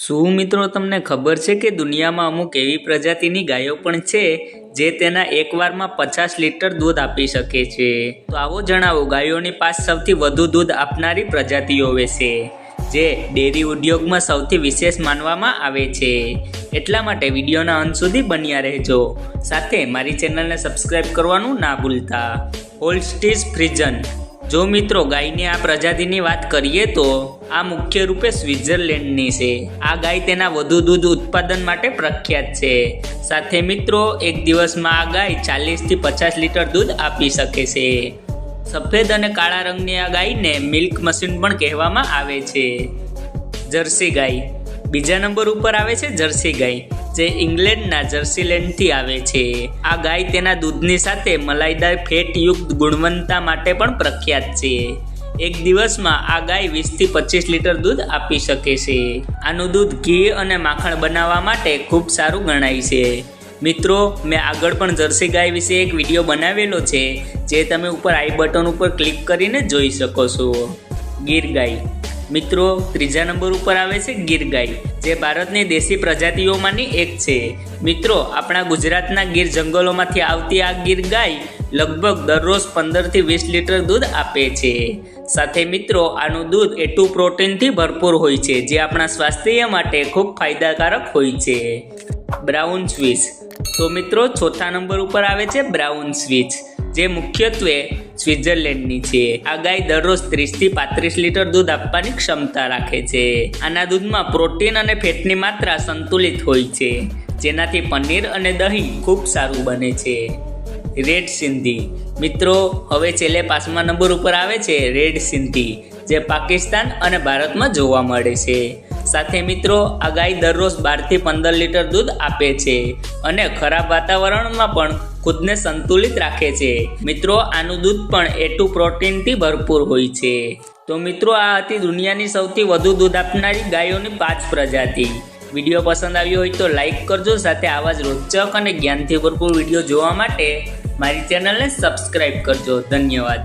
શું મિત્રો તમને ખબર છે કે દુનિયામાં અમુક એવી પ્રજાતિની ગાયો પણ છે જે તેના એકવારમાં પચાસ લીટર દૂધ આપી શકે છે? તો આવો જણાવો, ગાયોની પાસ સૌથી વધુ દૂધ આપનારી પ્રજાતિઓ વિશે, જે ડેરી ઉદ્યોગમાં સૌથી વિશેષ માનવામાં આવે છે. એટલા માટે વિડીયોના અંત સુધી બન્યા રહેજો. સાથે મારી ચેનલને સબસ્ક્રાઇબ કરવાનું ના ભૂલતા. હોલસ્ટીઝ ફ્રીજન જો મિત્રો ગાયની આ પ્રજાતિની વાત કરીએ તો આ મુખ્ય રૂપે સ્વિટ્ઝરલેન્ડની છે. આ ગાય તેના વધુ દૂધ ઉત્પાદન માટે પ્રખ્યાત છે. સાથે મિત્રો, એક દિવસમાં આ ગાય ચાલીસથી પચાસ લીટર દૂધ આપી શકે છે. સફેદ અને કાળા રંગની આ ગાયને મિલ્ક મશીન પણ કહેવામાં આવે છે. જર્સી ગાય. બીજા નંબર ઉપર આવે છે જર્સી ગાય. જે ઇંગ્લેન્ડના જર્સીલેન્ડથી આવે છે. આ ગાય તેના દૂધની સાથે મલાઈદાર ફેટયુક્ત ગુણવત્તા માટે પણ પ્રખ્યાત છે. એક દિવસમાં આ ગાય વીસથી પચીસ લીટર દૂધ આપી શકે છે. આનું દૂધ ઘી અને માખણ બનાવવા માટે ખૂબ સારું ગણાય છે. મિત્રો, મેં આગળ પણ જર્સી ગાય વિશે એક વીડિયો બનાવેલો છે, જે તમે ઉપર આઈ બટન ઉપર ક્લિક કરીને જોઈ શકો છો. ગીર ગાય. મિત્રો, ત્રીજા નંબર ઉપર આવે છે ગીર ગાય જે ભારતની દેશી પ્રજાતિઓમાંની એક છે. મિત્રો, આપણા ગુજરાતના ગીર જંગલોમાંથી આવતી આ ગીર ગાય લગભગ દરરોજ પંદરથી વીસ લીટર દૂધ આપે છે. સાથે મિત્રો, આનું દૂધ એટલું પ્રોટીનથી ભરપૂર હોય છે, જે આપણા સ્વાસ્થ્ય માટે ખૂબ ફાયદાકારક હોય છે. બ્રાઉન સ્વીચ તો મિત્રો, ચોથા નંબર ઉપર આવે છે બ્રાઉન સ્વીચ જે મુખ્યત્વે સ્વિટ્ઝરલેન્ડની છે. આ ગાય દરરોજ ત્રીસથી પાંત્રીસ લીટર દૂધ આપવાની ક્ષમતા રાખે છે. આના દૂધમાં પ્રોટીન અને ફેટની માત્રા સંતુલિત હોય છે, જેનાથી પનીર અને દહીં ખૂબ સારું બને છે. રેડ સિંધી. મિત્રો, હવે છેલ્લે પાંચમા નંબર ઉપર આવે છે રેડ સિંધી, જે પાકિસ્તાન અને ભારતમાં જોવા મળે છે. સાથે મિત્રો, આ ગાય દરરોજ બારથી પંદર લીટર દૂધ આપે છે અને ખરાબ વાતાવરણમાં પણ ખુદને સંતુલિત રાખે છે. મિત્રો, આનું દૂધ પણ એટલું પ્રોટીનથી ભરપૂર હોય છે. તો મિત્રો, આ હતી દુનિયાની સૌથી વધુ દૂધ આપનારી ગાયોની પાંચ પ્રજાતિ. વીડિયો પસંદ આવ્યો હોય તો લાઇક કરજો, સાથે આવા જ રોચક અને જ્ઞાનથી ભરપૂર વીડિયો જોવા માટે મારી ચેનલને સબસ્ક્રાઈબ કરજો. ધન્યવાદ.